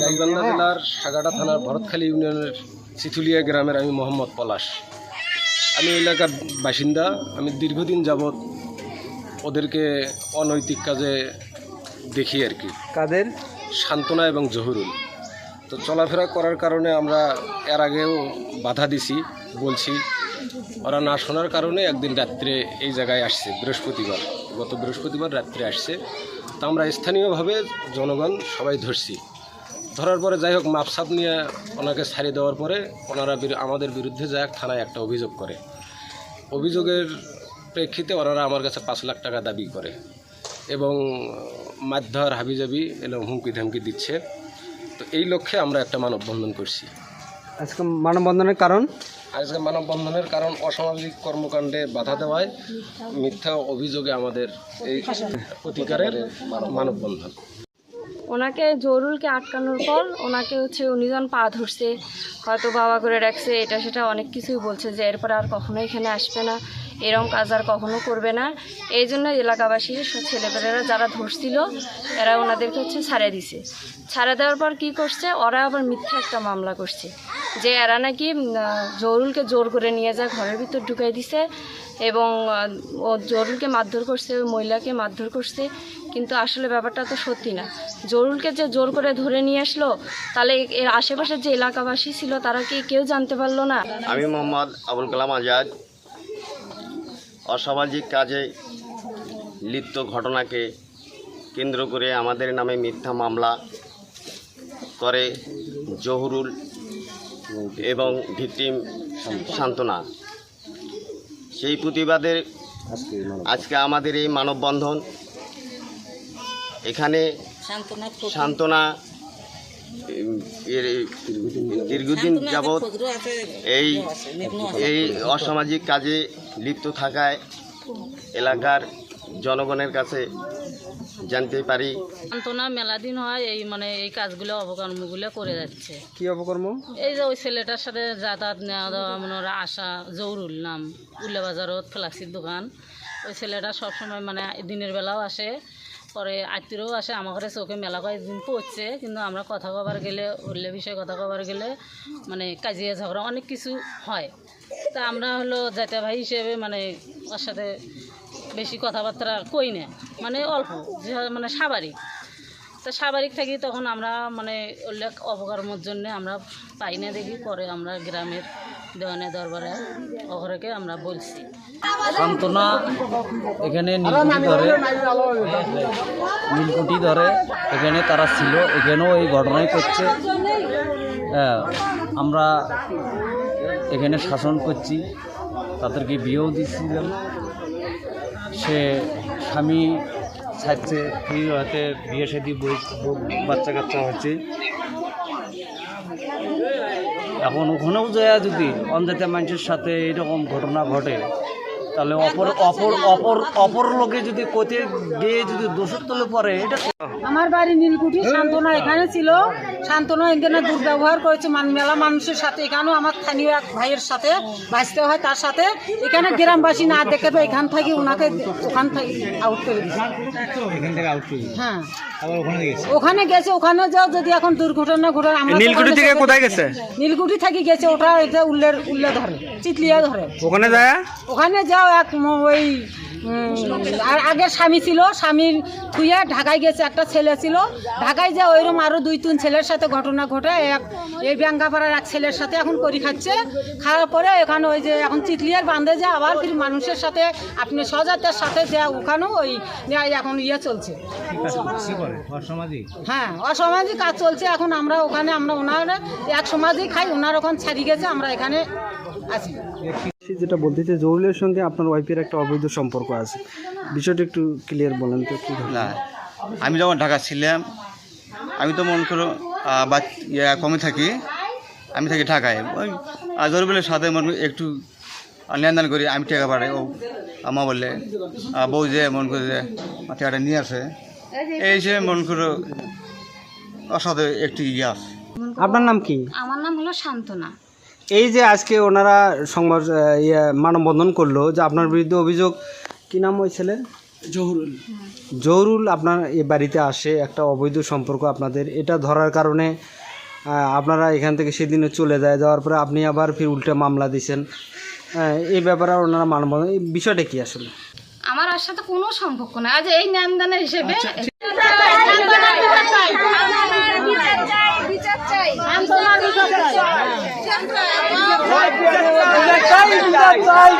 গাইবান্ধা জেলার সাগাটা থানার ভরতখালী ইউনিয়নের চিথুলিয়া গ্রামের আমি মোহাম্মদ পলাশ। আমি এলাকার বাসিন্দা। আমি দীর্ঘদিন যাবৎ ওদেরকে অনৈতিক কাজে দেখি আর কি। কাদের? সান্ত্বনা এবং জহুরুল। তো চলাফেরা করার কারণে আমরা এর আগেও বাধা দিছি বলছি ওরা না শোনার কারণে একদিন রাত্রে এই জায়গায় আসছে বৃহস্পতিবার। গত বৃহস্পতিবার রাত্রে আসছে। তা আমরা স্থানীয়ভাবে জনগণ সবাই ধরছি। ধরার পরে যাই হোক মাপসাপ নিয়ে ওনাকে ছাড়িয়ে দেওয়ার পরে ওনারা বিরু- আমাদের বিরুদ্ধে যায় থানায় একটা অভিযোগ করে। অভিযোগের প্রেক্ষিতে ওনারা আমার কাছে পাঁচ লাখ টাকা দাবি করে এবং মারধর হাবিজাবি এলো হুমকি ধামকি দিচ্ছে। তো এই লক্ষ্যে আমরা একটা মানববন্ধন করছি। আজকে মানববন্ধনের কারণ? আজকে মানববন্ধনের কারণ অসামাজিক কর্মকাণ্ডে বাধা দেওয়ায় মিথ্যা অভিযোগে আমাদের এই প্রতিকারের মানববন্ধন। ওনাকে জরুলকে আটকানোর পর ওনাকে হচ্ছে উনিজন পা ধরছে, হয়তো বাবা করে রাখছে, এটা সেটা অনেক কিছুই বলছে যে এরপর আর কখনো এখানে আসবে না এরকম কাজ আর কখনো করবে না। এই জন্য এলাকাবাসী সব ছেলেপেলেরা যারা ধরছিল, এরা ওনাদেরকে হচ্ছে ছাড়ে দিছে। ছাড়ে দেওয়ার পর কি করছে, ওরা আবার মিথ্যা একটা মামলা করছে। যে এরা নাকি জরুলকে জোর করে নিয়ে যায় ঘরের ভিতর ঢুকাই দিছে এবং ও জরুলকে মারধর করছে, ওই মহিলাকে মারধর করছে, কিন্তু আসলে ব্যাপারটা তো সত্যি না। জরুলকে যে জোর করে ধরে নিয়ে আসলো, তাহলে এর আশেপাশের যে এলাকাবাসী ছিল, তারা কি কেউ জানতে পারল না? আমি মোহাম্মদ আবুল কালাম আজাদ। অসামাজিক কাজে লিপ্ত ঘটনাকে কেন্দ্র করে আমাদের নামে মিথ্যা মামলা করে জহুরুল এবং ভিকটিম সান্ত্বনা। সেই প্রতিবাদে আজকে আমাদের এই মানববন্ধন। এখানে সান্ত্বনা দীর্ঘদিন যাবৎ এই এই অসামাজিক কাজে লিপ্ত থাকায় এলাকার জনগণের কাছে জানতে পারি। সান্ত্বনা মেলা দিন হয় এই মানে এই কাজগুলো অবকর্মগুলো করে যাচ্ছে। কি অবকর্ম? এই যে ওই ছেলেটার সাথে যাতায়াত নেওয়া দেওয়া মানে ওরা আসা জৌরুল নাম উল্লেবাজারত ফ্লাক্সির দোকান। ওই ছেলেটা সবসময় মানে দিনের বেলাও আসে পরে আত্মীয়ও আসে আমার ঘরে চোখে মেলা কয়েকদিন পড়ছে কিন্তু আমরা কথা কবার গেলে উল্লে বিষয়ে কথা কবার গেলে মানে কাজিয়া ঝগড়া অনেক কিছু হয়। তা আমরা হলো জাতীয় ভাই হিসেবে মানে ওর সাথে বেশি কথাবার্তা কই না মানে অল্প মানে স্বাভাবিক তা স্বাভাবিক থাকি তখন আমরা মানে উল্লেখ অপকর্মের জন্য আমরা পাই না দেখি পরে আমরা গ্রামের দেওয়ানে দরবারে অঘরকে আমরা বলছি। সান্ত্বনা এখানে নীলকুঠি ধরে নীলকুঠি ধরে এখানে তারা ছিল এখানেও এই ঘটনাই করছে। হ্যাঁ, আমরা এখানে শাসন করছি তাদেরকে বিয়েও দিচ্ছিলাম সে স্বামী ছাড়ছে স্ত্রীর হাতে বিয়ে সাদি বই বাচ্চা কাচ্চা হচ্ছে। এখন ওখানেও যায় যদি অনজাতীয় মানুষের সাথে এরকম ঘটনা ঘটে। তাহলে অপর অপর অপর অপর লোকে যদি কোতে গিয়ে যদি দোষের তলে পড়ে এটা আমার বাড়ি নীলকুঠি শান্তনা এখানে ছিল। শান্তনা এখানে দুর্ব্যবহার করেছে। মান মেলা মানুষের সাথে এখানেও আমার স্থানীয় এক ভাইয়ের সাথে ভাসতে হয় তার সাথে। এখানে গ্রামবাসী না দেখে তো এখান থেকে ওনাকে ওখান থেকে আউট করে দিচ্ছে হ্যাঁ। ওখানে গেছে? ওখানে যাও যদি এখন দুর্ঘটনা ঘটে আমরা নীলকুঠি থেকে কোথায় গেছে? নীলকুঠি থেকে গেছে ওটা এটা উল্লের উল্লে ধরে চিতলিয়া ধরে। ওখানে যায়? ওখানে যাও এক ওই আর আগের স্বামী ছিল স্বামীর থুয়ে ঢাকায় গেছে একটা ছেলে ছিল। ঢাকায় যে ওইরকম আরও দুই তিন ছেলের সাথে ঘটনা ঘটে এক এই ব্যাঙ্গাপাড়ার এক ছেলের সাথে এখন করি খাচ্ছে। খাওয়ার পরে এখানে ওই যে এখন চিতলিয়ার বান্ধে যে আবার ফির মানুষের সাথে আপনি সজাতের সাথে যে ওখানেও ওই এখন ইয়ে চলছে। হ্যাঁ অসামাজিক কাজ চলছে। এখন আমরা ওখানে আমরা ওনার এক সমাজই খাই ওনার ওখানে ছাড়িয়ে গেছে আমরা এখানে আছি। যেটা বলতেছে জহুরুলের সঙ্গে আপনার ওয়াইফের একটা অবৈধ সম্পর্ক আছে। বিষয়টা একটু ক্লিয়ার বলেন তো কি? না আমি যখন ঢাকা ছিলাম আমি তো মনে করো বা ইয়া কমে থাকি আমি থাকি ঢাকায়। ওই জরুবেলের সাথে মনে করো একটু লেনদেন করি আমি টাকা পাঠাই ও আমা বললে বউ যে মন করে যে টাকাটা নিয়ে আসে এই হিসেবে মন করো ওর সাথে একটু ইয়ে আছে। আপনার নাম কি? আমার নাম হলো শান্তনা। এই যে আজকে ওনারা সংবাদ ইয়ে মানববন্ধন করল যে আপনার বিরুদ্ধে অভিযোগ কী নাম ওই ছেলে জহুরুল। জহরুল আপনার এই বাড়িতে আসে একটা অবৈধ সম্পর্ক আপনাদের এটা ধরার কারণে আপনারা এখান থেকে সেদিনে চলে যায় যাওয়ার পরে আপনি আবার ফির উল্টে মামলা দিয়েছেন এই ব্যাপারে ওনারা মানববন্ধন এই বিষয়টা কি আসলে? আমার আর সাথে কোনো সম্পর্ক না। আজ এই নামদানের হিসেবে আচ্ছা, আচ্ছা। চাই। বিচার চাই বিচার চাই